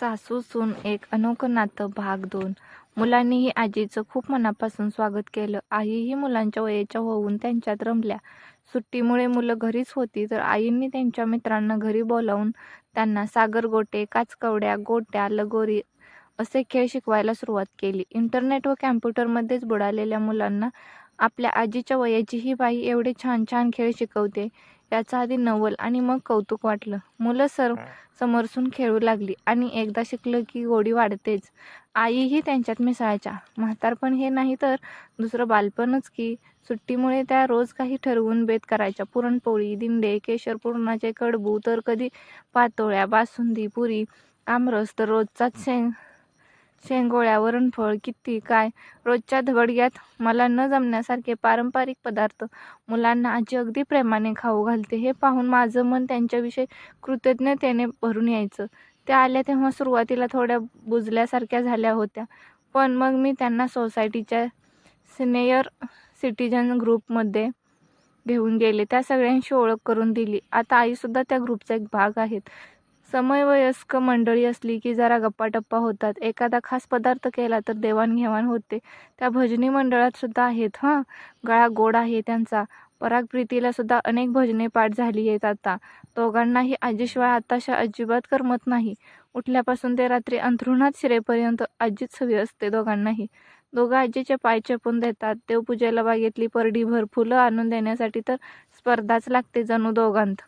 सासू सून एक अनोखं नातं भाग दोन. मुलांनीही आजीचं खूप मनापासून स्वागत केलं. आईही मुलांच्या वयाच्या होऊन त्यांच्यात रमल्या. सुट्टीमुळे मुलं घरीच होती तर आईंनी त्यांच्या मित्रांना घरी बोलावून त्यांना सागर गोटे काचकवड्या गोट्या लगोरी असे खेळ शिकवायला सुरुवात केली. इंटरनेट व कॅम्प्युटरमध्येच बुडालेल्या मुलांना आपल्या आजीच्या वयाची ही बाई एवढे छान छान खेळ शिकवते. याचं आधी नवल आणि मग कौतुक वाटलं. मुलं सर्व समरसून खेळू लागली आणि एकदा शिकलं की गोडी वाढतेच. आईही त्यांच्यात मिसळायच्या. म्हातारपण हे नाही तर दुसरं बालपणच की सुट्टीमुळे त्या रोज काही ठरवून बेत करायच्या. पुरणपोळी दिंडे केशर पुरणाचे कडबू तर कधी पातोळ्या बासुंदी पुरी आमरस तर रोजचाच शेंग शेंगोळ्या वरणफळ किती काय? रोजच्या धबडग्यात मला न जमण्यासारखे पारंपरिक पदार्थ मुलांना आजी अगदी प्रेमाने खाऊ घालते हे पाहून माझं मन त्यांच्याविषयी कृतज्ञतेने भरून यायचं. त्या आल्या तेव्हा सुरुवातीला थोड्या बुजल्यासारख्या झाल्या होत्या पण मग मी त्यांना सोसायटीच्या सिनियर सिटीजन ग्रुपमध्ये घेऊन गेले. त्या सगळ्यांशी ओळख करून दिली. आता आईसुद्धा त्या ग्रुपचा एक भाग आहेत. समवयस्क मंडळी असली की जरा गप्पाटप्पा होतात. एखादा खास पदार्थ केला तर देवाणघेवाण होते. त्या भजनी मंडळात सुद्धा आहेत हां? गळा गोड आहे त्यांचा. पराग प्रीतीला सुद्धा अनेक भजने पाठ झाली आहेत आता. दोघांनाही आजीशिवाय आताशा अजिबात करमत नाही. उठल्यापासून ते रात्री अंथरुणात शिरेपर्यंत आजीच हवी असते दोघांनाही. दोघं आजीचे पाय चेपून देतात. देवपूजेला बागेतली परडीभर फुलं आणून देण्यासाठी तर स्पर्धाच लागते जणू दोघांत.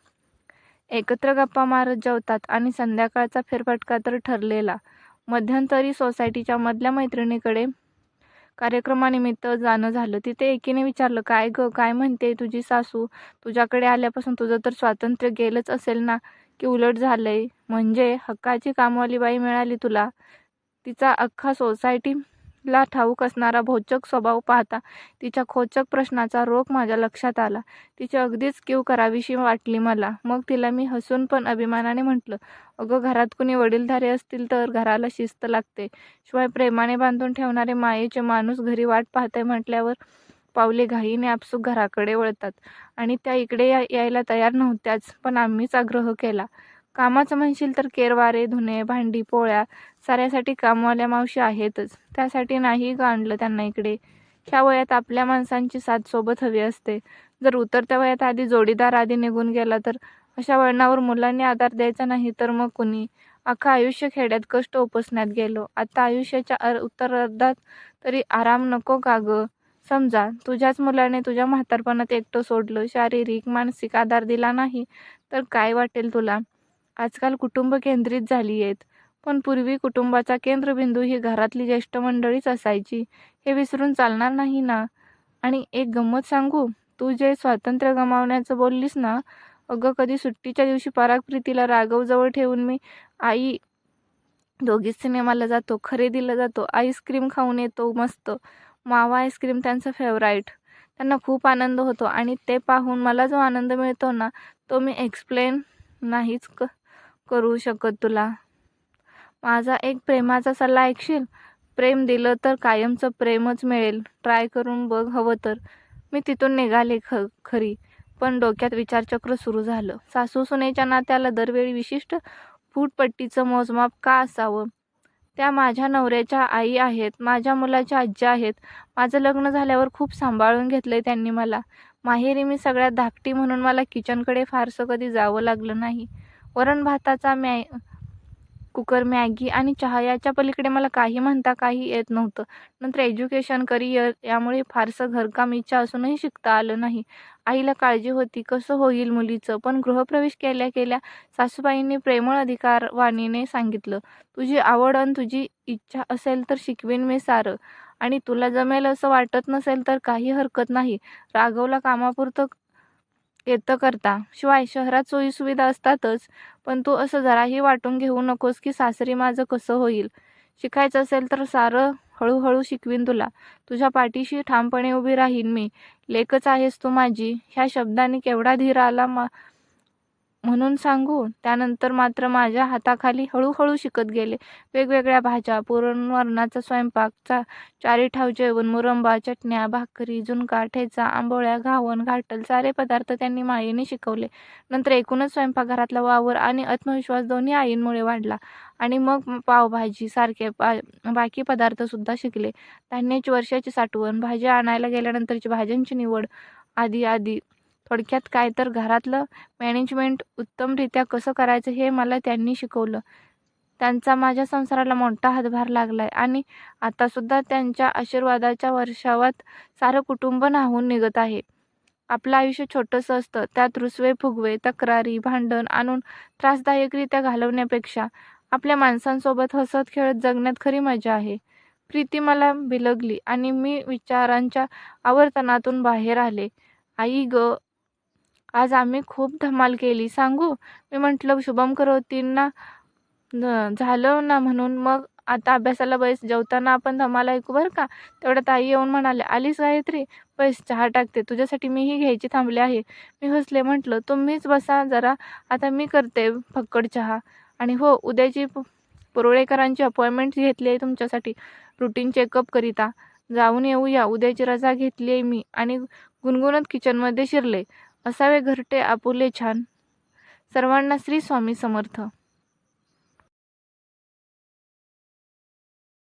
एकत्र गप्पा मारत जेवतात आणि संध्याकाळचा फेरफटका तर ठरलेला. मध्यंतरी सोसायटीच्या मधल्या मैत्रिणीकडे कार्यक्रमानिमित्त जाणं झालं. तिथे एकीने विचारलं काय ग? काय म्हणते तुझी सासू? तुझ्याकडे आल्यापासून तुझं तर स्वातंत्र्य गेलंच असेल ना की उलट झालंय? म्हणजे हक्काची कामवाली बाई मिळाली तुला? तिचा अख्खा सोसायटी ला ठाऊक असणारा भोचक स्वभाव पाहता तिच्या खोचक प्रश्नाचा रोख माझ्या लक्षात आला. तिची अगदीच कीव करावीशी वाटली मला. मग तिला मी हसून पण अभिमानाने म्हटलं अगं घरात कुणी वडीलधारे असतील तर घराला शिस्त लागते. शिवाय प्रेमाने बांधून ठेवणारे मायेचे माणूस घरी वाट पाहते म्हटल्यावर पावले घाईने आपसूक घराकडे वळतात. आणि त्या इकडे या यायला तयार नव्हत्याच पण आम्हीच आग्रह केला. कामाचं म्हणशील तर केरवारे धुणे भांडी पोळ्या साऱ्यासाठी कामवाल्या मावशी आहेतच. त्यासाठी नाही ग आणलं त्यांना इकडे. ह्या वयात आपल्या माणसांची साथ सोबत हवी असते. जर उतरत्या वयात आधी जोडीदार आधी निघून गेला तर अशा वळणावर मुलांनी आधार द्यायचा नाही तर मग कुणी? अख्खं आयुष्य खेड्यात कष्ट उपसण्यात गेलो. आता आयुष्याच्या अर उत्तरार्धात तरी आराम नको का ग? समजा तुझ्याच मुलाने तुझ्या म्हातारपणात एकटं सोडलं शारीरिक मानसिक आधार दिला नाही तर काय वाटेल तुला? आजकाल कुटुंब केंद्रित झाली आहेत पण पूर्वी कुटुंबाचा केंद्रबिंदू ही घरातली ज्येष्ठ मंडळीच असायची. हे विसरून चालणार नाही ना? आणि एक गंमत सांगू? तू जे स्वातंत्र्य गमावण्याचं बोललीस ना अगं कधी सुट्टीच्या दिवशी पराग प्रीतीला राघवजवळ ठेवून मी आई दोघीच सिनेमाला जातो खरेदीला जातो आईस्क्रीम खाऊन येतो मस्त. मावा आईस्क्रीम त्यांचं फेवराईट. त्यांना खूप आनंद होतो आणि ते पाहून मला जो आनंद मिळतो ना तो मी एक्सप्लेन नाहीच क करू शकत तुला. माझा एक प्रेमाचा सल्ला ऐकशील? प्रेम दिलं तर कायमचं प्रेमच मिळेल. ट्राय करून बघ हवं तर. मी तिथून निघाले ख खरी. पण डोक्यात विचारचक्र सुरू झालं. सासू सुनेच्या नात्याला दरवेळी विशिष्ट फूटपट्टीचं मोजमाप का असावं? त्या माझ्या नवऱ्याच्या आई आहेत माझ्या मुलाच्या आज्या आहेत. माझं लग्न झाल्यावर खूप सांभाळून घेतलंय त्यांनी मला. माहेरी मी सगळ्यात धाकटी म्हणून मला किचनकडे फारसं कधी जावं लागलं नाही. वरण भाताचा मॅ कुकर मॅगी आणि चहा याच्या पलीकडे मला काही म्हणता काही येत नव्हतं. नंतर एज्युकेशन करिअर यामुळे फारसं घरकाम इच्छा असूनही शिकता आलं नाही. आईला काळजी होती कसं होईल मुलीचं? पण गृहप्रवेश केल्या केल्या सासूबाईंनी प्रेमळ अधिकारवाणीने सांगितलं तुझी आवड आणि तुझी इच्छा असेल तर शिकवेन मी सारं. आणि तुला जमेल असं वाटत नसेल तर काही हरकत नाही. राघवला कामापुरतं येतं करता. शिवाय शहरात सोयीसुविधा असतातच पण तू असं जराही वाटून घेऊ नकोस की सासरी माझं कसं होईल. शिकायचं असेल तर सारं हळूहळू शिकवीन तुला. तुझ्या पाठीशी ठामपणे उभी राहीन मी. लेकच आहेस तू माझी. ह्या शब्दांनी केवढा धीर आला मा म्हणून सांगू त्यानंतर मात्र माझ्या हाताखाली हळूहळू शिकत गेले. वेगवेगळ्या भाज्या पुरणवरणाचा स्वयंपाक चा चारी ठाव जेवण मुरंबा चटण्या भाकरी झुणका ठेचा आंबोळ्या घावण घाटल सारे पदार्थ त्यांनी मायेने शिकवले. नंतर एकूणच स्वयंपाकघरातला वावर आणि आत्मविश्वास दोन्ही आईंमुळे वाढला आणि मग पावभाजी सारखे पा बाकी पदार्थसुद्धा शिकले. धान्याची वर्षाची साठवण भाज्या आणायला गेल्यानंतरची भाज्यांची निवड आदी आदी थोडक्यात काय तर घरातलं मॅनेजमेंट उत्तमरित्या कसं करायचं हे मला त्यांनी शिकवलं. त्यांचा माझ्या संसाराला मोठा हातभार लागला आहे आणि आतासुद्धा त्यांच्या आशीर्वादाच्या वर्षावात सारं कुटुंब नाहून निघत आहे. आपलं आयुष्य छोटंसं असतं. त्यात रुसवे फुगवे तक्रारी भांडण आणून त्रासदायकरित्या घालवण्यापेक्षा आपल्या माणसांसोबत हसत खेळत जगण्यात खरी मजा आहे. प्रीती मला बिलगली आणि मी विचारांच्या आवर्तनातून बाहेर आले. आई ग आज आम्ही खूप धमाल केली. सांगू? मी म्हटलं शुभम करवतींना झालं ना म्हणून मग आता अभ्यासाला बैस जेवताना आपण धमाल ऐकू बरं का? तेवढ्यात आई येऊन म्हणाले आलीस गायत्री? बैस चहा टाकते. तुझ्यासाठी मीही घ्यायची थांबले आहे. मी हसले म्हटलं तुम्हीच बसा जरा. आता मी करते फक्कड चहा. आणि हो उद्याची पुरोळेकरांची पुरवळेकरांची अपॉइंटमेंट घेतली आहे तुमच्यासाठी. रुटीन चेकअप करिता. जाऊन येऊया. उद्याची रजा घेतली आहे मी. आणि गुणगुणत किचनमध्ये शिरले. असावे घरटे आपुले छान. सर्वांना श्री स्वामी समर्थ.